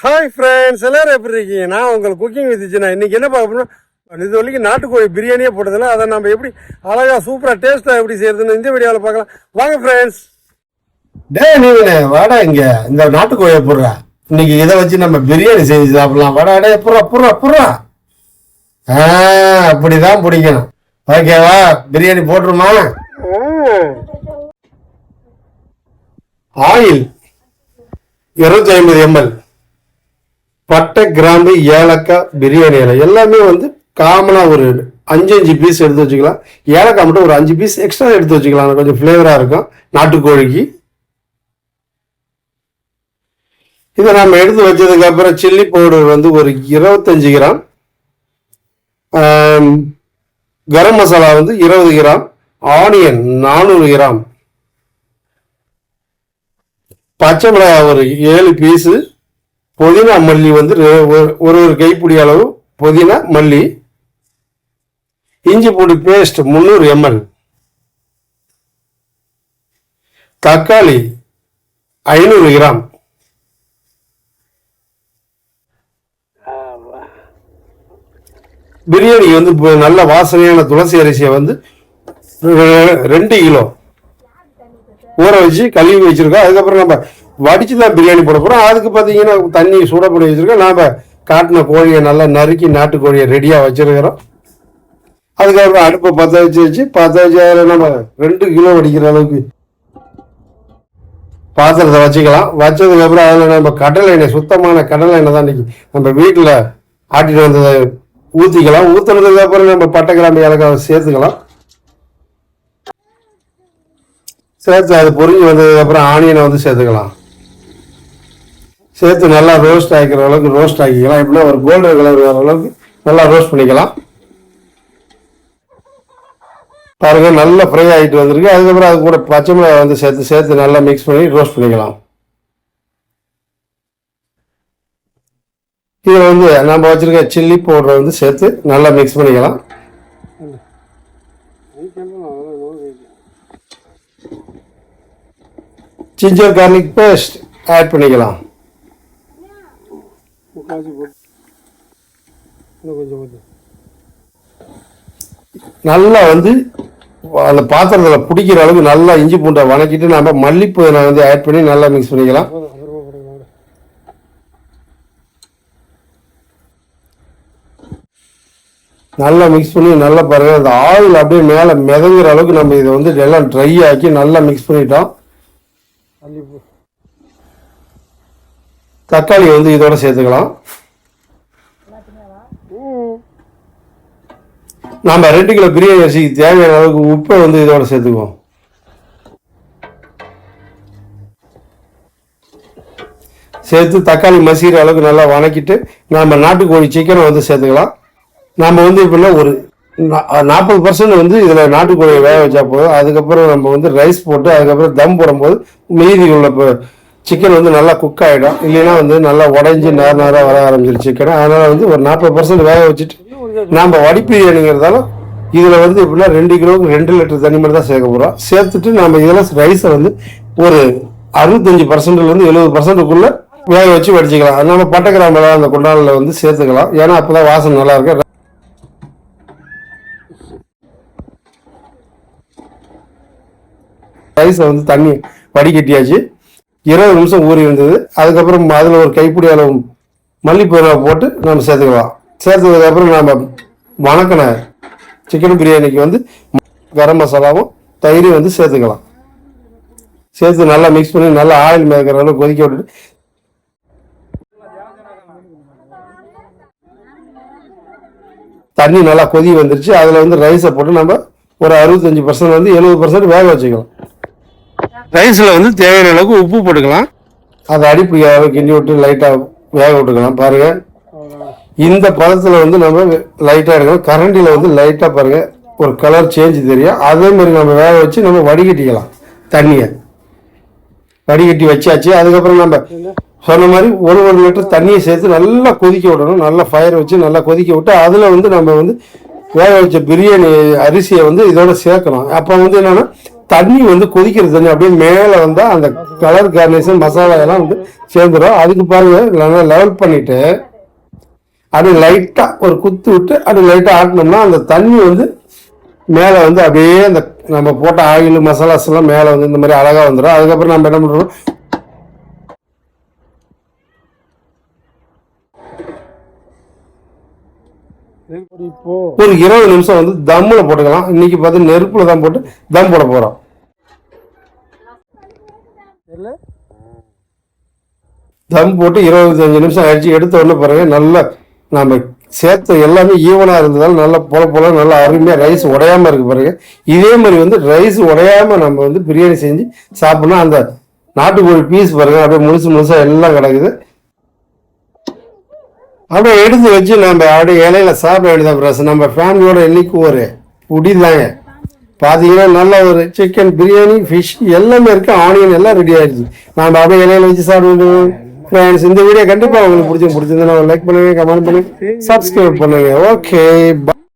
Friends எல்லாரும் எப்படி இருக்கீங்க? நான் உங்கள் குக்கிங் வித்துச்சுண்ணா இன்னைக்கு என்ன பார்க்க போறோம்னா, இது வரைக்கும் நாட்டுக்கோழி பிரியாணியே போட்டதில்ல. அதை நம்ம எப்படி அழகா சூப்பராக டேஸ்ட்டாக எப்படி செய்யறதுன்னு இந்த வீடியோவில் பார்க்கலாம். வாங்க ஃப்ரெண்ட்ஸ் டே நீவனே வாடா இங்க. இந்த நாட்டுக்கோழியை போடுறா. இன்னைக்கு இதை வச்சு நம்ம பிரியாணி செஞ்சு சாப்பிடலாம். வாடா டே புறா புறா புறா ஆ அப்படிதான் பிடிக்கணும். ஓகேவா? பிரியாணி போட்டுருமா? ஆயில் இருநூத்தி ஐம்பது எம்எல். பட்டை கிராம்பு ஏலக்காய் பிரியாணி இலை எல்லாமே வந்து காமனாக ஒரு அஞ்சு அஞ்சு பீஸ் எடுத்து வச்சுக்கலாம். ஏலக்காய் மட்டும் ஒரு அஞ்சு பீஸ் எக்ஸ்ட்ரா எடுத்து வச்சுக்கலாம். கொஞ்சம் ஃப்ளேவராக இருக்கும். நாட்டுக்கோழிக்கு. இதை நம்ம எடுத்து வச்சதுக்கப்புறம் சில்லி பவுடர் வந்து ஒரு இருபத்தஞ்சு கிராம். கரம் மசாலா வந்து இருபது கிராம். ஆனியன் நானூறு கிராம். பச்சை மிளகாய் ஒரு ஏழு பீஸு புதினா மல்லி வந்து ஒரு ஒரு ஒரு கைப்பிடி அளவு புதினா மல்லி இஞ்சி பூண்டு பேஸ்ட் முந்நூறு எம்எல் தக்காளி ஐநூறு கிராம். பிரியாணி வந்து இப்போ நல்ல வாசனையான துளசி அரிசியை வந்து ரெண்டு கிலோ. ஊற வச்சு கழுவி வச்சிருக்கோம். அதுக்கப்புறம் நம்ம வடித்து தான் பிரியாணி போட போகிறோம் அதுக்கு பார்த்தீங்கன்னா தண்ணி சூடப்படி வச்சுருக்கோம். வச்சிருக்கோம் காட்டின கோழியை நல்லா நறுக்கி நாட்டு கோழியை ரெடியாக வச்சுருக்கிறோம். அதுக்கப்புறம் அடுப்பை பற்ற வச்சு வச்சு பற்ற வச்சு அதில் நம்ம ரெண்டு கிலோ வடிக்கிற அளவுக்கு பாத்திரத்தை வச்சுக்கலாம். வச்சதுக்கப்புறம் அதில் நம்ம கடலை எண்ணெய் சுத்தமான கடலை எண்ணெய் தான் இன்றைக்கி நம்ம வீட்டில் ஆட்டிட்டு வந்ததை ஊற்றிக்கலாம் ஊற்றுனதுக்கு அப்புறம் நம்ம பட்டை கிராம்பு ஏலக்காவை சேர்த்துக்கலாம். சேர்த்து அது பொறிஞ்சு வந்ததுக்கப்புறம் ஆனியனை வந்து சேர்த்துக்கலாம். சேர்த்து நல்லா ரோஸ்ட் ஆகிக்கிற அளவுக்கு ரோஸ்ட் ஆக்கிக்கலாம். எப்படின்னா ஒரு கோல்டன் கலர் வர அளவுக்கு நல்லா ரோஸ்ட் பண்ணிக்கலாம். பாருங்கள் நல்லா ஃப்ரை ஆகிட்டு வந்திருக்கு. அதுக்கப்புறம் அது கூட பச்சை மிளகாய் வந்து சேர்த்து சேர்த்து நல்லா மிக்ஸ் பண்ணி ரோஸ்ட் பண்ணிக்கலாம். இதில் வந்து நம்ம வச்சுருக்க சில்லி பவுடரை வந்து சேர்த்து நல்லா மிக்ஸ் பண்ணிக்கலாம். ஜிஞ்சர் கார்லிக் பேஸ்ட் ஆட் பண்ணிக்கலாம். நல்லா வந்து அந்த பாத்திரத்தில் பிடிக்கிற அளவுக்கு நல்லா இஞ்சி பூண்டை வணக்கிட்டு நம்ம மல்லிப்பூ நான் வந்து ஆட் பண்ணி நல்லா மிக்ஸ் பண்ணிக்கலாம். நல்லா மிக்ஸ் பண்ணி நல்லா பாருங்க அந்த ஆயில் அப்படியே மேலே மிதங்குற அளவுக்கு நம்ம இதை வந்து எல்லாம் ட்ரை ஆக்கி நல்லா மிக்ஸ் பண்ணிட்டோம். தக்காளி வந்து இதோட சேர்த்துக்கலாம். நாம் ரெண்டு கிலோ பிரியாணி அரிசிக்கு தேவையான அளவுக்கு உப்பை வந்து இதோட சேர்த்துக்குவோம். சேர்த்து தக்காளி மசிகிற அளவுக்கு நல்லா வணக்கிட்டு நாம் நாட்டுக்கோழி சிக்கனை வந்து சேர்த்துக்கலாம். நாம் வந்து எப்படின்னா ஒரு நாற்பது பர்சன்ட் வந்து இதில் நாட்டுக்கோழியை வேக வச்சா போதும். அதுக்கப்புறம் நம்ம வந்து ரைஸ் போட்டு அதுக்கப்புறம் தம் போடும்போது மீதி உள்ள சிக்கன் வந்து நல்லா குக் ஆகிடும் இல்லைன்னா வந்து நல்லா உடஞ்சி நேர நேராக வர ஆரம்பிச்சிடும் சிக்கன் அதனால் வந்து ஒரு நாற்பது பர்சன்ட் வேக வச்சுட்டு நம்ம வடிப்பு பிரியாணிங்கிறதால இதில் வந்து எப்படின்னா ரெண்டு கிலோவுக்கு ரெண்டு லிட்டர் தண்ணி மட்டும் தான் சேர்க்க போகிறோம் சேர்த்துட்டு நம்ம இதெல்லாம் ரைஸை வந்து ஒரு அறுபத்தஞ்சு பர்சன்ட்லேருந்து எழுபது பர்சன்ட்டுக்குள்ளே வேக வச்சு வடிச்சிக்கலாம். அதனால பட்டை கிராமில் அந்த குண்டானில் வந்து சேர்த்துக்கலாம். ஏன்னா அப்போ தான் வாசனை நல்லா இருக்கு. ரைஸை வந்து தண்ணி வடிகட்டியாச்சு. இருபது நிமிஷம் ஊறி இருந்தது. அதுக்கப்புறம் அதில் ஒரு கைப்பிடி அளவு மல்லிப்பூரை போட்டு நம்ம சேர்த்துக்கலாம். சேர்த்ததுக்கப்புறம் நம்ம வணக்கின சிக்கன் பிரியாணிக்கு வந்து கரம் மசாலாவும் தயிரும் வந்து சேர்த்துக்கலாம். சேர்த்து நல்லா மிக்ஸ் பண்ணி நல்லா ஆயில் மேய்க்கிற அளவு கொதிக்க விட்டுட்டு தண்ணி நல்லா கொதி வந்துருச்சு. அதில் வந்து ரைஸை போட்டு நம்ம ஒரு அறுபத்தஞ்சு பர்சன்ட் வந்து எழுபது பர்சன்ட் வேக வச்சுக்கலாம். ரைஸில் வந்து தேவையான அளவுக்கு உப்பு போட்டுக்கலாம். அதை அடிப்பிடிக்காத கிண்டி விட்டு லைட்டாக வேக விட்டுக்கலாம். பாருங்க. இந்த பதத்தில் வந்து நம்ம லைட்டாக எடுக்கணும் கரண்டியில் வந்து லைட்டாக பாருங்க. ஒரு கலர் சேஞ்ச் தெரியும். அதே மாதிரி நம்ம வேக வச்சு நம்ம வடிகட்டிக்கலாம். தண்ணியை. வடிகட்டி வச்சாச்சு. அதுக்கப்புறம் நம்ம சொன்ன மாதிரி ஒரு ஒரு லிட்டர் தண்ணியை சேர்த்து நல்லா கொதிக்க விடணும். நல்லா ஃபயர் வச்சு நல்லா கொதிக்க விட்டு அதில் வந்து நம்ம வந்து வேக வச்ச பிரியாணி அரிசியை வந்து இதோட சேர்க்கணும். அப்போ வந்து என்னென்னா தண்ணி வந்து கொதிக்கிற தண்ணி அப்படியே மேலே வந்தால் அந்த கலர் கார்னேஷன் மசாலா எல்லாம் வந்து சேர்ந்துடும். அதுக்கு பாருங்க நல்லா லெவல் பண்ணிவிட்டு அது லைட்டாக ஒரு குத்து விட்டு அது லைட்டாக ஆட்டினோம்னா அந்த தண்ணி வந்து மேலே வந்து அப்படியே அந்த நம்ம போட்ட ஆயில் மசாலாஸ் எல்லாம் மேலே வந்து இந்த மாதிரி அழகாக வந்துடும். அதுக்கப்புறம் நம்ம என்ன பண்ணுறோம் ஒரு இருபது நிமிஷம் வந்து தம்மில் போட்டுக்கலாம். இன்னைக்கு பார்த்து நெருப்பில் தான் போட்டு தம் போட போகிறோம் தம் போட்டு இருபத்தஞ்சு நிமிஷம் ஆயிடுச்சு. எடுத்த உடனே பாருங்க நல்லா நம்ம சேர்த்த எல்லாமே ஈவனாக இருந்ததால் நல்லா போல போல நல்லா அருமையாக ரைஸ் உடையாம இருக்கு பாருங்க. இதே மாதிரி வந்து ரைஸ் உடையாம நம்ம வந்து பிரியாணி செஞ்சு சாப்பிடணும். அந்த நாட்டுக்கோழி பீஸ் பாருங்க அப்படியே முழுசு முழுசா எல்லாம் கிடக்குது. அப்படியே எடுத்து வச்சு நம்ம அப்படியே இலையில சாப்பிட வேண்டியதான் பிரஸ் நம்ம ஃபேமிலியோட இன்னைக்கு ஒரு புடிதாங்க. பார்த்தீங்கன்னா நல்ல ஒரு சிக்கன் பிரியாணி ஃபிஷ் எல்லாமே இருக்கு. ஆனியன் எல்லாம் ரெடி ஆயிடுச்சு. நம்ம அப்படியே இலையில வச்சு சாப்பிட வேண்டியது ஃப்ரெண்ட்ஸ் இந்த வீடியோ கண்டிப்பாக உங்களுக்கு பிடிச்சி பிடிச்சிருந்தா லைக் பண்ணுங்க கமெண்ட் பண்ணுங்க சப்ஸ்கிரைப் பண்ணுங்க. ஓகே